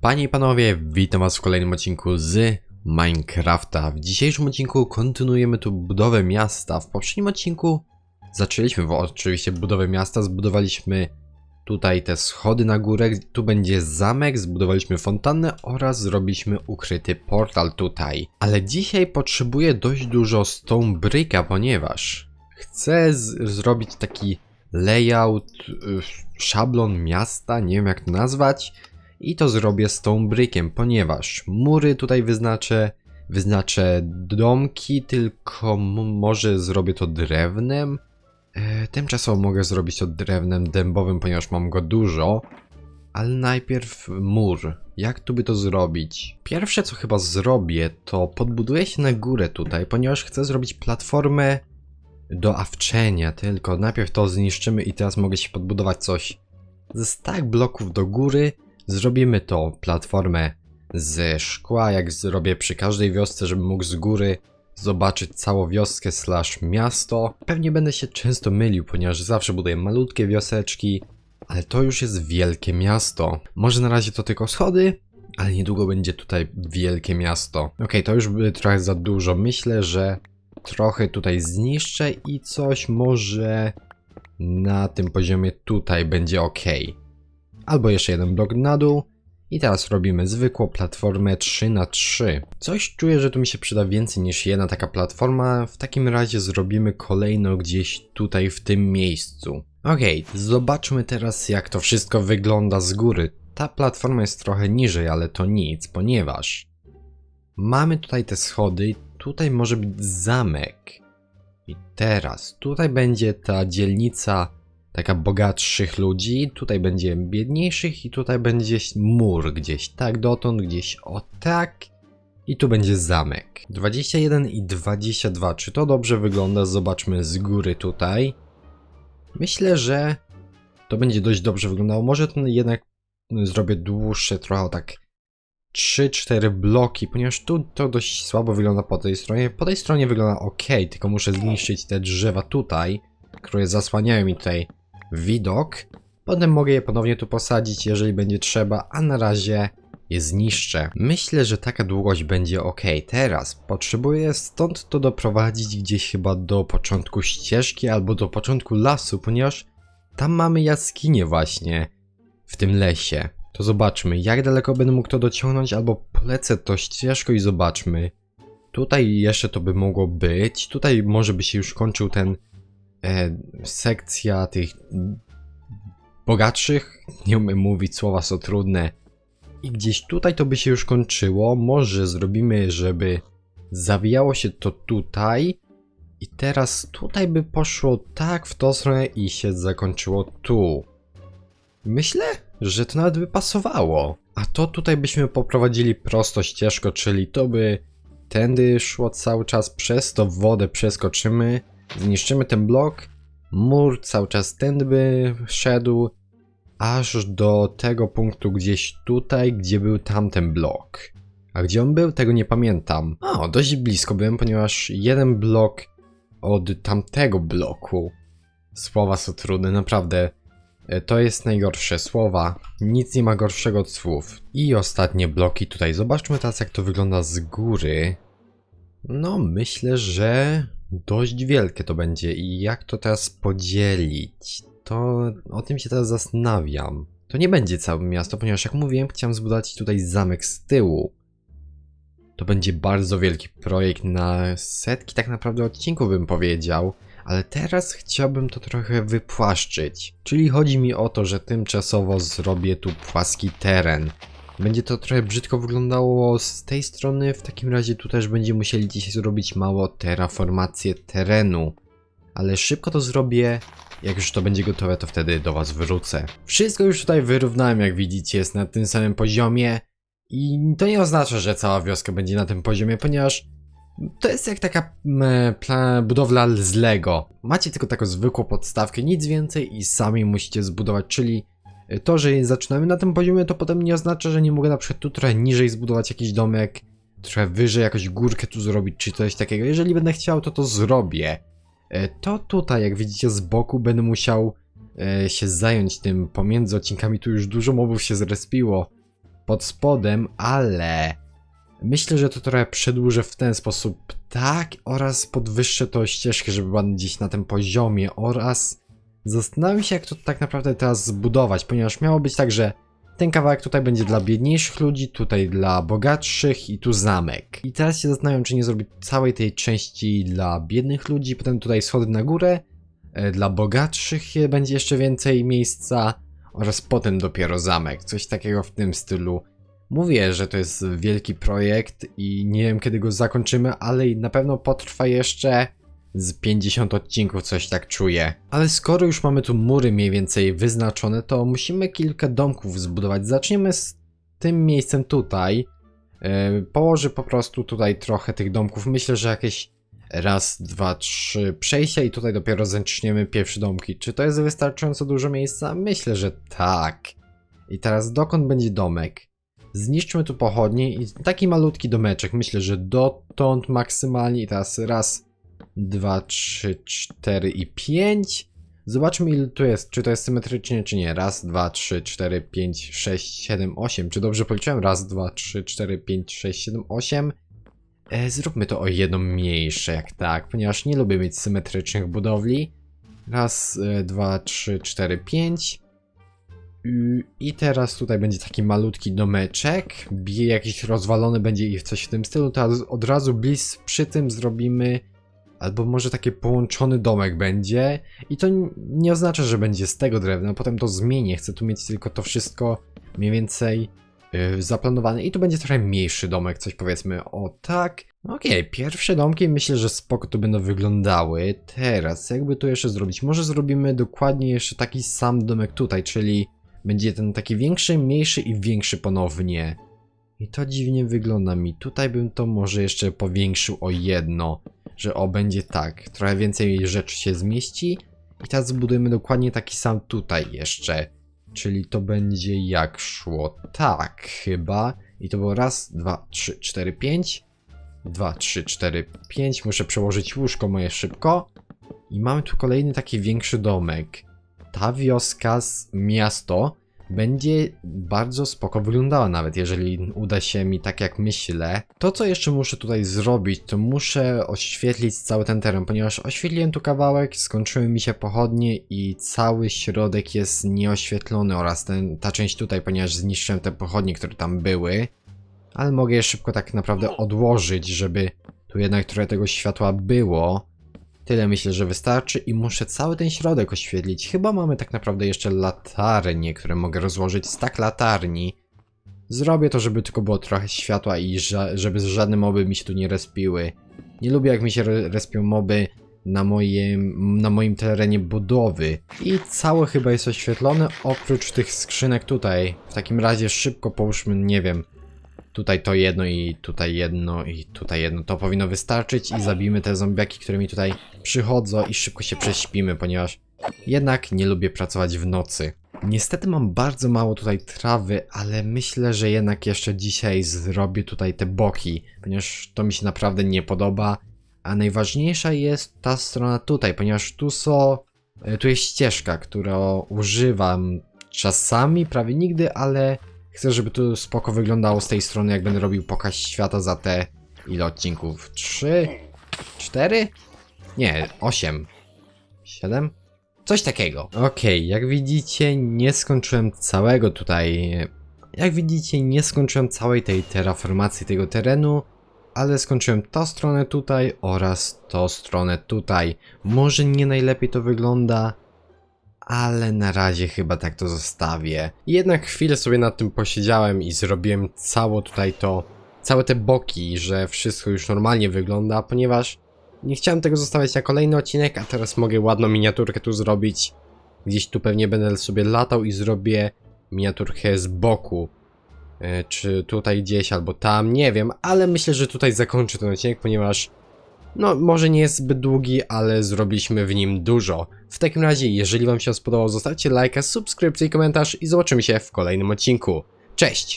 Panie i panowie, witam was w kolejnym odcinku z Minecrafta. W dzisiejszym odcinku kontynuujemy tu budowę miasta. W poprzednim odcinku zaczęliśmy oczywiście budowę miasta, zbudowaliśmy tutaj te schody na górę, tu będzie zamek, zbudowaliśmy fontannę oraz zrobiliśmy ukryty portal tutaj. Ale dzisiaj potrzebuję dość dużo stone bricka, ponieważ chcę zrobić taki layout, y, szablon miasta, nie wiem jak to nazwać. I to zrobię stone brickiem, ponieważ mury tutaj wyznaczę, wyznaczę domki, tylko może zrobię to drewnem. E, tymczasowo mogę zrobić to drewnem dębowym, ponieważ mam go dużo. Ale najpierw mur. Jak tu by to zrobić? Pierwsze co chyba zrobię, to podbuduję się na górę tutaj, ponieważ chcę zrobić platformę do awczenia, tylko najpierw to zniszczymy i teraz mogę się podbudować coś ze stack bloków do góry. Zrobimy to platformę ze szkła, jak zrobię przy każdej wiosce, żebym mógł z góry zobaczyć całą wioskę slash miasto. Pewnie będę się często mylił, ponieważ zawsze buduję malutkie wioseczki, ale to już jest wielkie miasto. Może na razie to tylko schody, ale niedługo będzie tutaj wielkie miasto. Ok, to już by trochę za dużo. Myślę, że trochę tutaj zniszczę i coś może na tym poziomie tutaj będzie ok. Albo jeszcze jeden blok na dół. I teraz robimy zwykłą platformę 3 na 3 Coś czuję, że tu mi się przyda więcej niż jedna taka platforma. W takim razie zrobimy kolejno gdzieś tutaj w tym miejscu. Okej, zobaczmy teraz jak to wszystko wygląda z góry. Ta platforma jest trochę niżej, ale to nic, ponieważ mamy tutaj te schody, tutaj może być zamek. I teraz tutaj będzie ta dzielnica taka bogatszych ludzi, tutaj będzie biedniejszych i tutaj będzie mur gdzieś tak dotąd, gdzieś o tak. I tu będzie zamek. 21 i 22. Czy to dobrze wygląda? Zobaczmy z góry tutaj. Myślę, że to będzie dość dobrze wyglądało. Może ten jednak zrobię dłuższe trochę, tak 3-4 bloki, ponieważ tu to dość słabo wygląda po tej stronie. Po tej stronie wygląda ok, tylko muszę zniszczyć te drzewa tutaj, które zasłaniają mi tutaj widok. Potem mogę je ponownie tu posadzić, jeżeli będzie trzeba, a na razie je zniszczę. Myślę, że taka długość będzie ok. Teraz potrzebuję stąd to doprowadzić gdzieś chyba do początku ścieżki albo do początku lasu, ponieważ tam mamy jaskinię właśnie w tym lesie. To zobaczmy, jak daleko będę mógł to dociągnąć, albo polecę to ścieżką i zobaczmy. Tutaj jeszcze to by mogło być. Tutaj może by się już kończył ten sekcja tych bogatszych. Nie umiem mówić, słowa są trudne. I gdzieś tutaj to by się już kończyło. Może zrobimy, żeby zawijało się to tutaj. I teraz tutaj by poszło tak w tą stronę i się zakończyło tu. Myślę, że to nawet by pasowało. A to tutaj byśmy poprowadzili prosto ścieżko, czyli to by tędy szło cały czas, przez to wodę przeskoczymy, zniszczymy ten blok, mur cały czas tędy szedł, aż do tego punktu gdzieś tutaj, gdzie był tamten blok. A gdzie on był, tego nie pamiętam. O, dość blisko byłem, ponieważ jeden blok od tamtego bloku. Słowa są trudne, naprawdę. E, To jest najgorsze słowa. Nic nie ma gorszego od słów. I ostatnie bloki tutaj. Zobaczmy teraz, jak to wygląda z góry. No, myślę, że dość wielkie to będzie. I jak to teraz podzielić? To o tym się teraz zastanawiam. To nie będzie całe miasto, ponieważ jak mówiłem, chciałem zbudować tutaj zamek z tyłu. To będzie bardzo wielki projekt na setki tak naprawdę odcinków bym powiedział, ale teraz chciałbym to trochę wypłaszczyć. Czyli chodzi mi o to, że tymczasowo zrobię tu płaski teren. Będzie to trochę brzydko wyglądało z tej strony, w takim razie tu też będziemy musieli dzisiaj zrobić mało terraformację terenu. Ale szybko to zrobię, jak już to będzie gotowe, to wtedy do was wrócę. Wszystko już tutaj wyrównałem, jak widzicie, jest na tym samym poziomie. I to nie oznacza, że cała wioska będzie na tym poziomie, ponieważ to jest jak taka pla- budowla z Lego. Macie tylko taką zwykłą podstawkę, nic więcej i sami musicie zbudować, czyli to, że zaczynamy na tym poziomie, to potem nie oznacza, że nie mogę na przykład tu trochę niżej zbudować jakiś domek, trochę wyżej jakąś górkę tu zrobić, czy coś takiego. Jeżeli będę chciał, to to zrobię. Y, To tutaj, jak widzicie z boku, będę musiał e, się zająć tym pomiędzy odcinkami. Tu już dużo mobów się zrespiło. pod spodem, ale myślę, że to trochę przedłużę w ten sposób, tak, oraz podwyższę to ścieżkę, żeby była gdzieś na tym poziomie, oraz zastanawiam się, jak to tak naprawdę teraz zbudować, ponieważ miało być tak, że ten kawałek tutaj będzie dla biedniejszych ludzi, tutaj dla bogatszych i tu zamek. I teraz się zastanawiam, czy nie zrobić całej tej części dla biednych ludzi, potem tutaj schody na górę, e, dla bogatszych będzie jeszcze więcej miejsca oraz potem dopiero zamek, coś takiego w tym stylu. Mówię, że to jest wielki projekt i nie wiem kiedy go zakończymy, ale na pewno potrwa jeszcze z 50 odcinków, coś tak czuję. Ale skoro już mamy tu mury mniej więcej wyznaczone, to musimy kilka domków zbudować. Zaczniemy z tym miejscem tutaj. Yy, Położę po prostu tutaj trochę tych domków. Myślę, że jakieś raz, dwa, trzy przejścia i tutaj dopiero zaczniemy pierwsze domki. Czy to jest wystarczająco dużo miejsca? Myślę, że tak. I teraz dokąd będzie domek? Zniszczmy tu pochodnie i taki malutki domeczek. Myślę, że dotąd maksymalnie. I teraz raz, dwa, trzy, cztery i pięć. Zobaczmy ile tu jest, czy to jest symetrycznie, czy nie. Raz, dwa, trzy, cztery, pięć, sześć, siedem, osiem. Czy dobrze policzyłem? Raz, dwa, trzy, cztery, pięć, sześć, siedem, osiem. E, zróbmy to o jedno mniejsze, jak tak, ponieważ nie lubię mieć symetrycznych budowli. Raz, e, dwa, trzy, cztery, pięć. Y, I teraz tutaj będzie taki malutki domeczek. Jakiś rozwalony będzie i coś w tym stylu. Teraz od razu bliz przy tym zrobimy. Albo może taki połączony domek będzie. I to nie oznacza, że będzie z tego drewna. Potem to zmienię. Chcę tu mieć tylko to wszystko mniej więcej yy, zaplanowane. I tu będzie trochę mniejszy domek, coś powiedzmy o tak. Okej, pierwsze domki myślę, że spoko tu będą wyglądały. Teraz, jakby tu jeszcze zrobić? Może zrobimy dokładnie jeszcze taki sam domek tutaj, czyli będzie ten taki większy, mniejszy i większy ponownie. I to dziwnie wygląda mi. Tutaj bym to może jeszcze powiększył o jedno, że o będzie tak, trochę więcej rzeczy się zmieści. I teraz zbudujemy dokładnie taki sam tutaj jeszcze. Czyli to będzie jak szło. Tak, chyba. I to było raz, dwa, trzy, cztery, pięć. Dwa, trzy, cztery, pięć. Muszę przełożyć łóżko moje szybko. I mamy tu kolejny taki większy domek. Ta wioska, z miasto, będzie bardzo spoko wyglądała nawet, jeżeli uda się mi tak jak myślę. To co jeszcze muszę tutaj zrobić, to muszę oświetlić cały ten teren, ponieważ oświetliłem tu kawałek, skończyły mi się pochodnie i cały środek jest nieoświetlony oraz ten, ta część tutaj, ponieważ zniszczyłem te pochodnie, które tam były. Ale mogę je szybko tak naprawdę odłożyć, żeby tu jednak trochę tego światła było. Tyle myślę, że wystarczy i muszę cały ten środek oświetlić. Chyba mamy tak naprawdę jeszcze latarnie, które mogę rozłożyć z tak latarni. Zrobię to, żeby tylko było trochę światła i żeby żadne moby mi się tu nie respiły. Nie lubię jak mi się re respią moby na moim, na moim terenie budowy. I całe chyba jest oświetlone, oprócz tych skrzynek tutaj. W takim razie szybko połóżmy, nie wiem, tutaj to jedno i tutaj jedno i tutaj jedno. To powinno wystarczyć i zabijmy te zombiaki, które mi tutaj przychodzą i szybko się prześpimy, ponieważ jednak nie lubię pracować w nocy. Niestety mam bardzo mało tutaj trawy, ale myślę, że jednak jeszcze dzisiaj zrobię tutaj te boki, ponieważ to mi się naprawdę nie podoba. A najważniejsza jest ta strona tutaj, ponieważ tu są, e, tu jest ścieżka, którą używam czasami, prawie nigdy, ale Chcę, żeby to spoko wyglądało z tej strony, jak będę robił pokaz świata za te ile odcinków? 3? 4? Nie, 8. 7? Coś takiego. Okej, jak widzicie, nie skończyłem całego tutaj. Jak widzicie, nie skończyłem całej tej terraformacji tego terenu, ale skończyłem tą stronę tutaj oraz tą stronę tutaj. Może nie najlepiej to wygląda, ale na razie chyba tak to zostawię. Jednak chwilę sobie nad tym posiedziałem i zrobiłem cało tutaj to, całe te boki, że wszystko już normalnie wygląda, ponieważ nie chciałem tego zostawiać na kolejny odcinek, a teraz mogę ładną miniaturkę tu zrobić. Gdzieś tu pewnie będę sobie latał i zrobię miniaturkę z boku. E, Czy tutaj gdzieś albo tam, nie wiem, ale myślę, że tutaj zakończę ten odcinek, ponieważ no, może nie jest zbyt długi, ale zrobiliśmy w nim dużo. W takim razie, jeżeli Wam się spodobał, zostawcie lajka, subskrypcję i komentarz i zobaczymy się w kolejnym odcinku. Cześć!